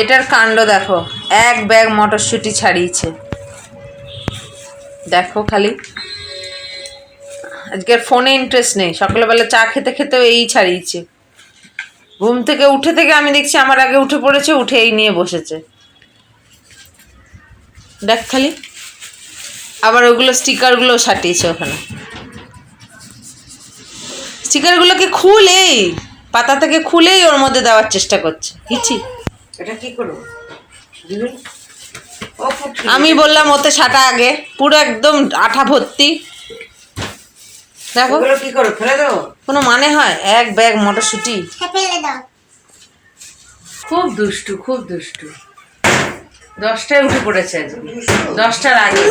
এটার কাণ্ড দেখো। এক ব্যাগ মটরশুঁটি ছাড়িয়েছে। দেখো খালি। আজকের ফোনে ইন্টারেস্ট নেই। সকালবেলা চা খেতে খেতেও এই ছাড়িয়েছে। ঘুম থেকে উঠে থেকে আমি দেখছি আমার আগে উঠে পড়েছে, উঠে এই নিয়ে বসেছে। দেখ খালি। আবার ওগুলো স্টিকারগুলো ছাটিয়েছে ওখানে। স্টিকারগুলোকে খুলেই, পাতা থেকে খুলেই ওর মধ্যে দেওয়ার চেষ্টা করছে। হিচি এটা কি করব? আমি বললাম ওতে সাটা আগে পুরো একদম আঠা ভর্তি। দেখো। কি করো ফেলে দাও কোনো মানে হয়? এক ব্যাগ মটরশুটি। খুব দুষ্টু খুব দুষ্টু। দশটায় উঠে পড়েছে দশটার আগে।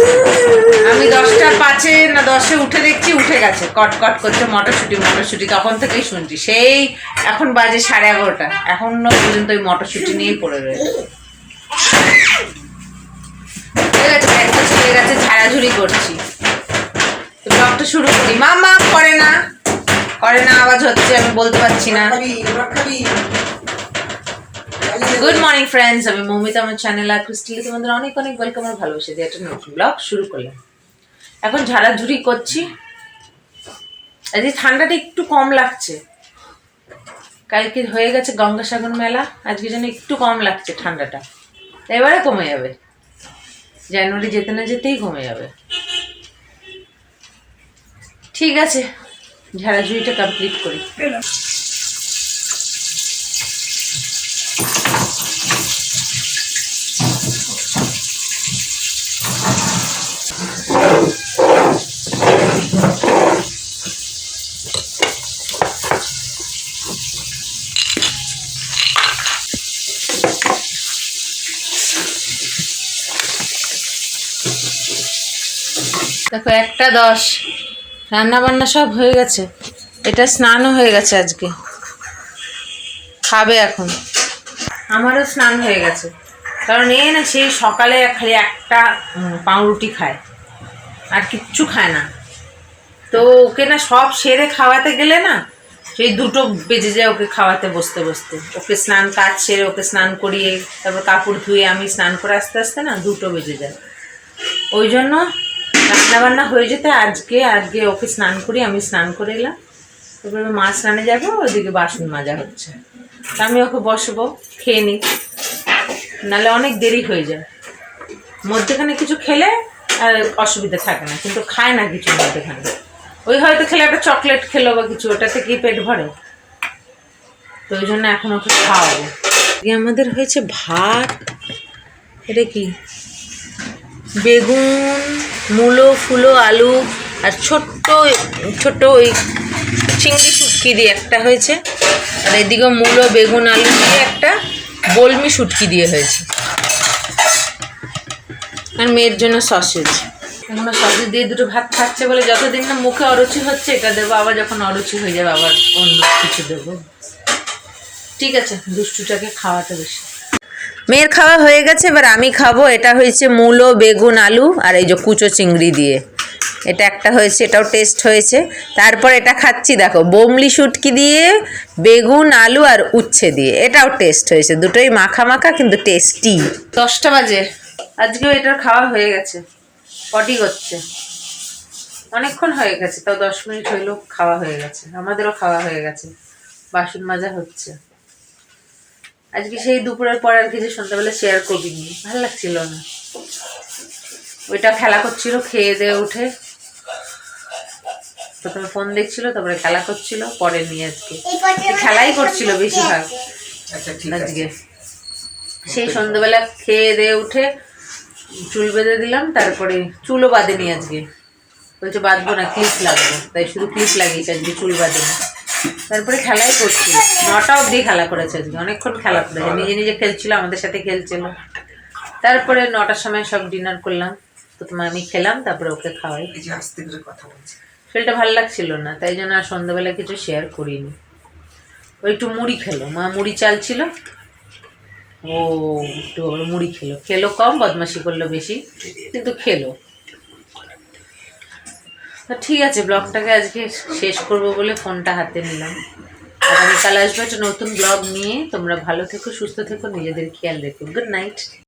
আমি দশটা পাঁচে না দশে উঠে দেখছি, উঠে গেছে। কট কট করছে মটরশুঁটি মটরশুঁটি তখন থেকেই শুনছি। সেই এখন বাজে সাড়ে এগারোটা। এখনও পর্যন্ত ওই মটরশুঁটি নিয়েই পড়ে রয়েছে। গেছে একটা ছেড়ে গেছে, ঝাড়াঝুড়ি করছি। তো শুরু করি। মা মা, করে না। করে না, আওয়াজ হচ্ছে, আমি বলতে পারছি না। গুড মর্নিং ফ্রেন্ডস আমি মৌমিতা, আমার চ্যানেল আর ক্রিস্টিলে তোমাদের অনেক অনেক ওয়েলকাম আর ভালোবাসে। দিয়ে একটা নতুন ব্লগ শুরু করলাম। এখন ঝাড়াঝুড়ি করছি। আজকে ঠান্ডাটা একটু কম লাগছে। কালকে হয়ে গেছে গঙ্গাসাগর মেলা। আজকে যেন একটু কম লাগছে ঠান্ডাটা। এবারে কমে যাবে। জানুয়ারি যেতে না যেতেই কমে যাবে। ঠিক আছে। ঝাড়াঝুড়িটা কমপ্লিট করি। দেখো, একটা দশ। রান্না বান্না সব হয়ে গেছে। এটা স্নানও হয়ে গেছে আজকে। খাবে এখন। আমারও স্নান হয়ে গেছে। কারণ এ না সেই সকালে খালি একটা পাউরুটি খায়। আর কিচ্ছু খায় না। তো ওকে না সব সেরে খাওয়াতে গেলে না সেই দুটো বেজে যায় ওকে খাওয়াতে বসতে বসতে। ওকে স্নান কাজ সেরে ওকে স্নান করিয়ে, তারপর কাপড় ধুয়ে আমি স্নান করে আসতে আসতে না দুটো বেজে যায়। ওই জন্য রান্না বান্না হয়ে যেতে আজকে আজকে ওকে স্নান করি, আমি স্নান করে এলাম। তারপরে মা স্নানে যাব, ওদিকে বাসন মাজা হচ্ছে। আমি ওকে বসবো, খেয়ে নিই। নাহলে অনেক দেরি হয়ে যায়। মধ্যেখানে কিছু খেলে আর অসুবিধা থাকে না, কিন্তু খায় না কিছু মধ্যেখানে। ওই হয়তো খেলে একটা চকলেট খেলো বা কিছু, ওটাতে কি পেট ভরে? তো ওই জন্য এখন ওকে খাওয়াবো। আমাদের হয়েছে ভাত। এটা কি? বেগুন, মূলো, ফুলো, আলু আর ছোট্ট ছোট্ট ওই চিংড়ি শুটকি দিয়ে একটা হয়েছে। আর এদিকে মূলো, বেগুন, আলু দিয়ে একটা বলমি শুটকি দিয়ে হয়েছে। আর মেয়ের জন্য সসেজ। এখনও সসেজ দিয়ে দুটো ভাত খাচ্ছে বলে যতদিন না মুখে অরুচি হচ্ছে, এটা দেবো। আবার যখন অরুচি হয়ে যাবে, আবার অন্য কিছু দেবো। ঠিক আছে, দুষ্টুটাকে খাওয়াতে বেশি। মেয়ের খাওয়া হয়ে গেছে, এবার আমি খাব। এটা হয়েছে মূলো, বেগুন, আলু আর এই যে কুচো চিংড়ি দিয়ে। এটা একটা হয়েছে, এটাও টেস্ট হয়েছে। তারপর এটা খাচ্ছি, দেখো, বোমলি শুটকি দিয়ে, বেগুন, আলু আর উচ্ছে দিয়ে। এটাও টেস্ট হয়েছে, দুটোই মাখা মাখা কিন্তু টেস্টি দশটা বাজে, আজকেও এটার খাওয়া হয়ে গেছে পটি করছে অনেকক্ষণ হয়ে গেছে, তাও দশ মিনিট হইলেও খাওয়া হয়ে গেছে, আমাদেরও খাওয়া হয়ে গেছে, বাসন মাজা হচ্ছে। আজকে সেই দুপুরের পর আর কিছু সন্ধ্যাবেলা শেয়ার করিনি ভালো লাগছিল না। ওইটা খেলা করছিল খেয়ে দিয়ে উঠে। প্রথমে ফোন দেখছিল তারপরে খেলা করছিল পরে নিয়ে আজকে। খেলাই করছিল বেশিরভাগ। আচ্ছা ঠিক আজকে। সেই সন্ধ্যাবেলা খেয়ে দিয়ে উঠে চুল বেঁধে দিলাম তারপরে চুলও বাঁধেনি আজকে। বলছে বাঁধবো না ক্লিপ লাগবে। তাই শুধু ক্লিপ লাগিয়েছে আজকে চুল বাঁধেনি। তারপরে খেলাই করছিল নটা অবধি খেলা করেছে আজকে অনেকক্ষণ খেলা করেছে নিজে নিজে খেলছিল আমাদের সাথে খেলছিল। তারপরে নটার সময় সব ডিনার করলাম। প্রথমে আমি খেলাম তারপরে ওকে খাওয়াই। শরীরটা ভালো লাগছিল না তাই জন্য আর সন্ধ্যাবেলা কিছু শেয়ার করিনি। ও একটু মুড়ি খেলো। মা মুড়ি চাল ছিল। ও একটু মুড়ি খেলো। খেলো কম বদমাশি করল বেশি কিন্তু খেলো। তো ঠিক আছে, ব্লগটাকে আজকে শেষ করব বলে ফোনটা হাতে নিলাম। আগামীকাল আসবে একটা নতুন ব্লগ নিয়ে। তোমরা ভালো থেকো, সুস্থ থেকো, নিজেদের খেয়াল রেখো। Good night